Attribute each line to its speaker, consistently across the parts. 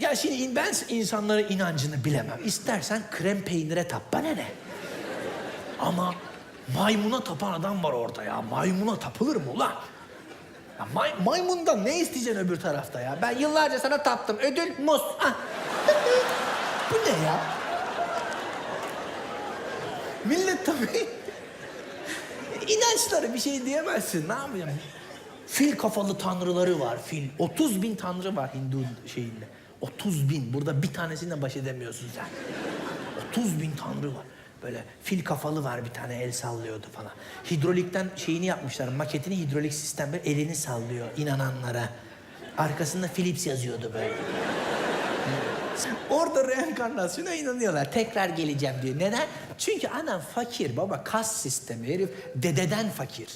Speaker 1: Ya şimdi ben insanların inancını bilemem. İstersen krem peynire tap. Bana ne? Ama maymuna tapan adam var orada ya. Maymuna tapılır mı ulan? Ya may, maymundan ne isteyeceksin öbür tarafta ya? Ben yıllarca sana taptım. Ödül muz. Ah. Bu ne ya? Millet tabii inançları bir şey diyemezsin. Ne yapayım? Fil kafalı tanrıları var. Fil. 30 bin tanrı var Hindu şeyinde. 30 bin. Burada bir tanesine baş edemiyorsun sen. 30 bin tanrı var. Böyle fil kafalı var bir tane el sallıyordu falan. Hidrolikten şeyini yapmışlar. Maketini hidrolik sistem böyle elini sallıyor inananlara. Arkasında Philips yazıyordu böyle. Orada reenkarnasyona inanıyorlar. Tekrar geleceğim diyor. Neden? Çünkü adam fakir baba. Kas sistemi. Herif dededen fakir.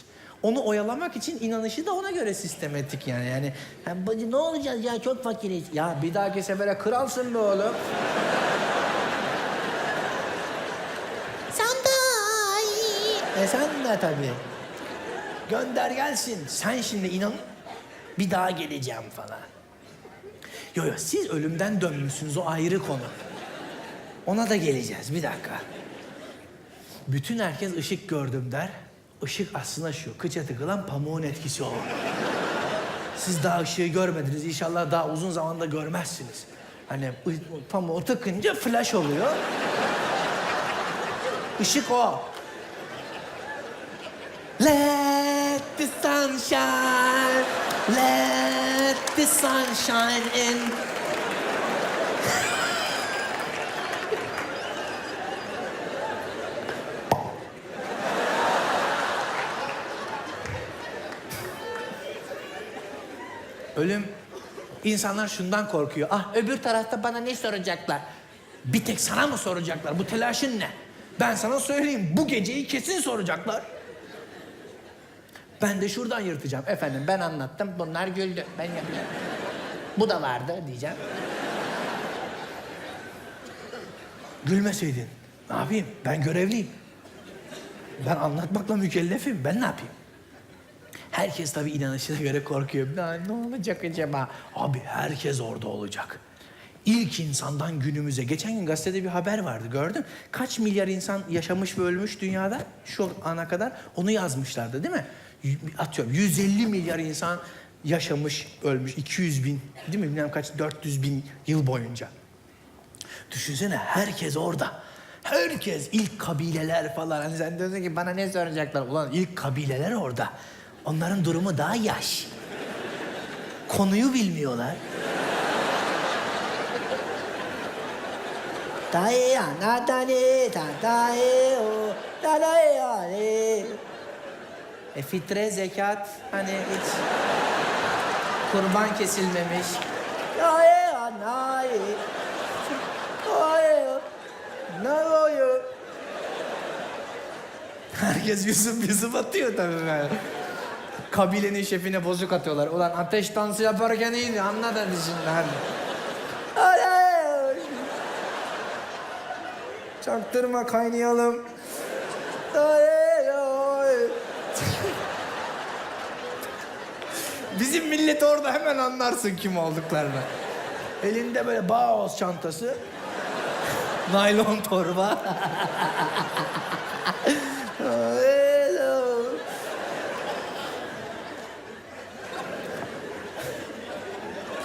Speaker 1: Onu oyalamak için inanışı da ona göre sistematik yani. Yani "Ha, bacı ne olacağız ya çok fakiriz. Ya bir dahaki sefere kralsın be oğlum.
Speaker 2: İyi.
Speaker 1: E sen de tabii. Gönder gelsin. Sen şimdi inan bir daha geleceğim falan. Yo yo siz ölümden dönmüşsünüz o ayrı konu. Ona da geleceğiz bir dakika. Bütün herkes ışık gördüm der. Işık aslında şu, kıça tıkılan pamuğun etkisi o. Siz daha ışığı görmediniz. İnşallah daha uzun zamanda görmezsiniz. Hani pamuğu tıkınca flash oluyor. Işık o. Let the sun shine, let the sun shine in. Ölüm, insanlar şundan korkuyor. Ah öbür tarafta bana ne soracaklar? Bir tek sana mı soracaklar? Bu telaşın ne? Ben sana söyleyeyim, bu geceyi kesin soracaklar. Ben de şuradan yırtacağım. Efendim ben anlattım, bunlar güldü. Ben yapacağım. Bu da vardı diyeceğim. Gülmeseydin. Ne yapayım? Ben görevliyim. Ben anlatmakla mükellefim. Ben ne yapayım? Herkes tabii inanışına göre korkuyor. Ne olacak acaba? Abi herkes orada olacak. İlk insandan günümüze. Geçen gün gazetede bir haber vardı gördün. Kaç milyar insan yaşamış ve ölmüş dünyada şu ana kadar onu yazmışlardı değil mi? Atıyorum 150 milyar insan yaşamış, ölmüş. 200 bin değil mi? Bilmem kaç 400 bin yıl boyunca. Düşünsene herkes orada. Herkes ilk kabileler falan. Hani sen diyorsun ki bana ne soracaklar? Ulan ilk kabileler orada. Onların durumu daha yaş. Konuyu bilmiyorlar.
Speaker 2: Dae.
Speaker 1: E fitre, zekat hani hiç kurban kesilmemiş.
Speaker 2: Dae ana e. Dae. Ne oluyor?
Speaker 1: Herkes Yusuf Yusuf atıyor tabii. Kabilenin şefine bozuk atıyorlar. Ulan ateş dansı yaparken iyiydi anla da şimdi hadi.
Speaker 2: Ale.
Speaker 1: Çaktırma kaynayalım. Bizim millet orada hemen anlarsın kim olduklarını. Elinde böyle Baos çantası. Naylon torba.